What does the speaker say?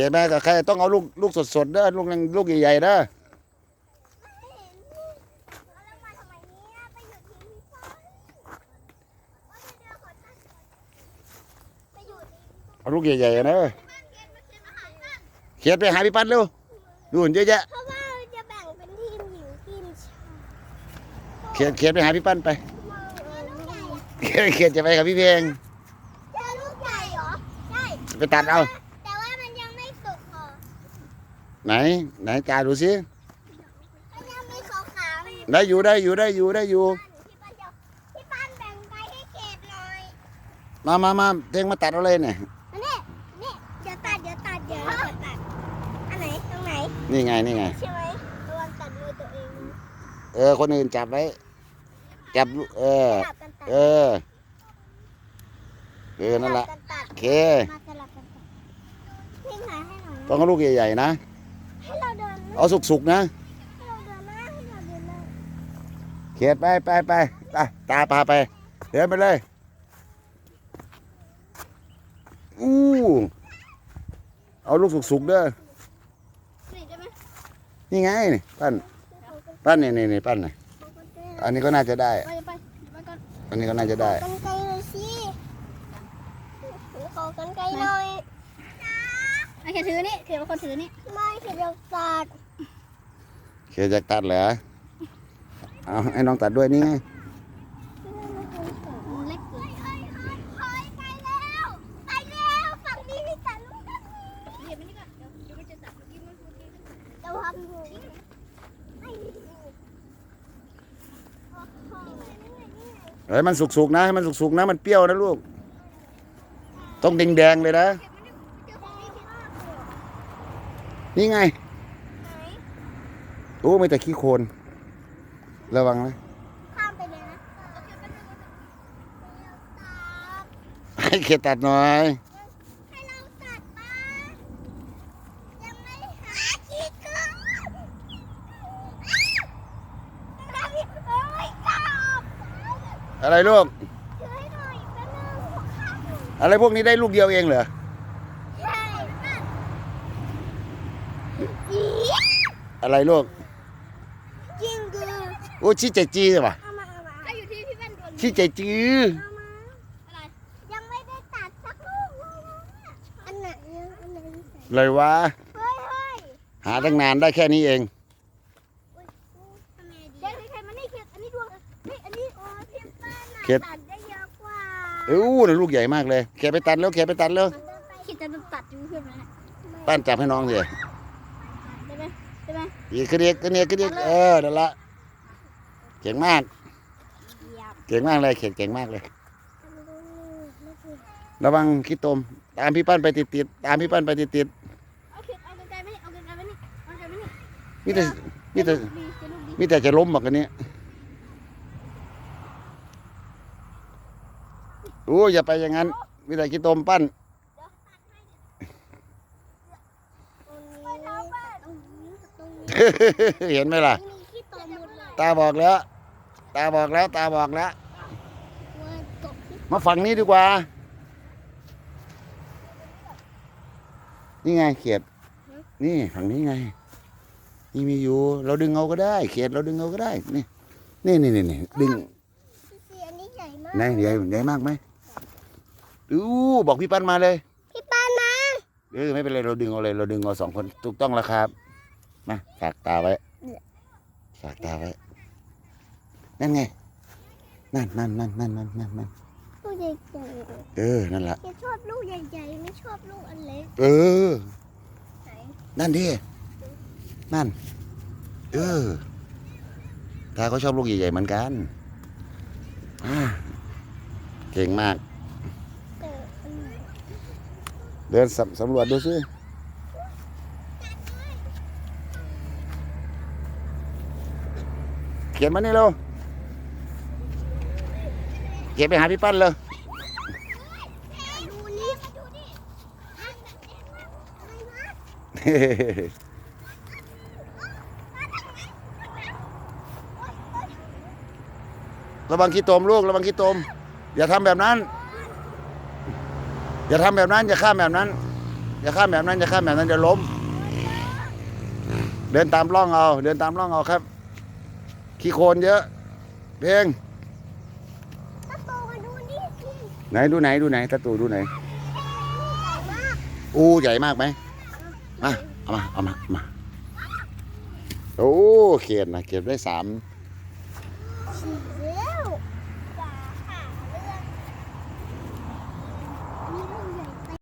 ขียนแม่กับใครต้องเอาลูกลูกสดๆเด้อลูกยังลูกใหญ่ๆเด้อไม่เห็นลูกแล้วมาทำไมเนี่ยไปอยู่ที่พี่ฟ้าว่าเดี๋ยวขอตั้งก่อนไปอยู่ที่เอาลูกใหญ่ๆนะบ้านเกณฑ์มาเขียนอาหารบ้านเขียนไปหาพี่ปั้นเร็วดูเยอะแยะเพราะว่าจะแบ่งเป็นทีมหญิงทีมชายเขียนเขียนไปหาพี่ปั้นไปเจอลูกใหญ่อะเขียนเขียนจะไปกับพี่เพลงเจอลูกใหญ่เหรอใช่ไปตัดเอา แต่ว่ามันยังไม่สุกพอ ไหน ไหนจ่าดูสิมันยังมีขาวๆอยู่ได้อยู่ได้อยู่ได้อยู่ได้อยู่พี่ปั้นเดี๋ยวพี่ปั้นแบ่งไปให้เกดหน่อยมามามาเพลงมาตัดเอาเลยเนี่ยอันนี้นี่เดี๋ยวตัดเดี๋ยวตัดเดี๋ยวเดี๋ยวตัดอันไหนตรงไหนนี่ไงนี่ไงใช่ไหมระวังตัดมือตัวเองเออคนอื่นจับไว้จับลูกเออสลับกันตัดเออเออนั่นแหละสลับกันตัดโอเคมาสลับกันตัดพี่หาให้หน่อยต้องเอาลูกใหญ่ๆนะให้ เอาสุกๆนะเราเดินะเราเดินนะเขียนไปไปไปไปตาพาไป เดินไปเลย อู้เอาลูกสุกๆเด้อนี่ไงนี่ปั้นปั้นนี่นี่นี่ปั้นนี่อันนี้ก็น่าจะได้ อันนี้ก็น่าจะได้กันไกลหน่อยสิขอกันไกลหน่อยไอ้แค่ถือนี่เขียนเป็นคนถือนี่ ไม่ถึงจะตัด เขียนจะตัดเหรอเอาให้น้องตัดด้วยนี่ไงมันเฮ้ยมันนี้เรียบมันนี่ก่อนเดี๋ยวเดี๋ยวมันจะตัดเมื่อกี้มันเมื่อกี้เดี๋ยวทำดูไม่มีโอ้โหนี่ไงนี่ไงเฮ้ยมันสุกๆนะให้มันสุกๆนะ มันเปรี้ยวนะลูก ต้องแดงๆเลยนะ นี่ไง โอ้ไม่แต่ขี้โคลนระวังนะข้ามไปเลยนะโอเคไปเลยตัดให้เขียนตัดหน่อยให้เราตัดบ้างยังไม่หาที่เกินอ้าวเอ้ยกลับอะไรลูกถือให้หน่อยแป๊บนึงขอข้ามหน่อยอะไรพวกนี้ได้ลูกเดียวเองเหรอใช่นั่นอีอะไรลูกจริงคือโอ้ชี้ใจจีใช่ปะเอามาเอามาถ้าอยู่ที่พี่แว่นโดนชี้ใจจีเอามาอะไรยังไม่ได้ตัดสักลูกเลยนะอันไหนยังอันไหนใส่เลยวะเฮ้ยเฮ้ยหาตั้งนานได้แค่นี้เอง ทำไงดีเดี๋ยวใครมานี่เขียนอันนี้ดวงเฮ้ยอันนี้โอ้ยพิมพ์ป้าน่ะเขียน ตัดได้เยอะกว่าเอ้าลูกใหญ่มากเลยเขียนไปตัดแล้วเขียนไปตัดแล้วมันเดินไปคิดจะตัดอยู่เพื่อนไหมเนี่ยปั้นจับให้น้องสิได้ไหมได้ไหมอีกขึ้นอีกขึ้นอีกขึ้นอีกเออนั่นละ เก่งมากเยี่ยมเก่งมากเลยเขียนเก่งมากเลย ระวังขี้ตม ตามพี่ปั้นไปติดๆตามพี่ปั้นไปติดเอาเขียนเอาไกลๆไหมเอาไกลๆไหมนี่เอาไกลๆไหมนี่ๆมีแต่มีแต่ ดีเขียนลูกดีมีแต่จะล้มแบบนี้โอ้ยอย่าไปอย่างนั้น มีแต่ขี้ตมปั้น ตรงนี้ตรงนี้ตรงนี้เห็นไหมล่ะมีขี้ตมหมดเลย ตาบอกแล้ว ตาบอกแล้ว ตาบอกแล้วว่าตกที่มาฝั่งนี้ดีกว่า นี่ไงเขียด นี่ฝั่งนี้ไง นี่มีอยู่ เราดึงเอาก็ได้ เขียดเราดึงเอาก็ได้ นี่ นี่นี่นี่นี่ดึงเสียนี้ใหญ่มากไหนใหญ่ใหญ่มากไหมดูบอกพี่ปั้นมาเลย พี่ปานมาเออไม่เป็นไรเราดึงเอาเลย เราดึงเอาสองคนถูกต้องแล้วครับ มาฝากตาไว้ฝากตาไว้ นั่นไง นั่นนั่นนั่นนั่นนั่นนั่นนั่นลูกใหญ่เออ นั่นละๆแกชอบลูกใหญ่ๆไม่ชอบลูกอันเล็กเออ ไหนนั่นดินั่น เออตาก็ชอบลูกใหญ่ๆเหมือนกันอ่าเก่งมากเอออันไหนเดินสำสำรวจดูสิเขียนมานี่เร็ว เขยไปหาพี่ปั้นเลยระวังขี้ตมลูกระวังขี้ตม อย่าทำแบบนั้น อย่าทำแบบนั้น อย่าข้ามแบบนั้น อย่าข้ามแบบนั้นอย่าข้ามแบบนั้นจะล้ม เดินตามร่องเอา เดินตามร่องเอาครับ ขี้โคลนเยอะ เพลง ตะโตมาดูนี่สิ ไหนดูไหนดูไหนตะตูดูไหนอู้ใหญ่มากไหมมาเอามาเอามามาโอ้เขียนนะเขียนได้สาม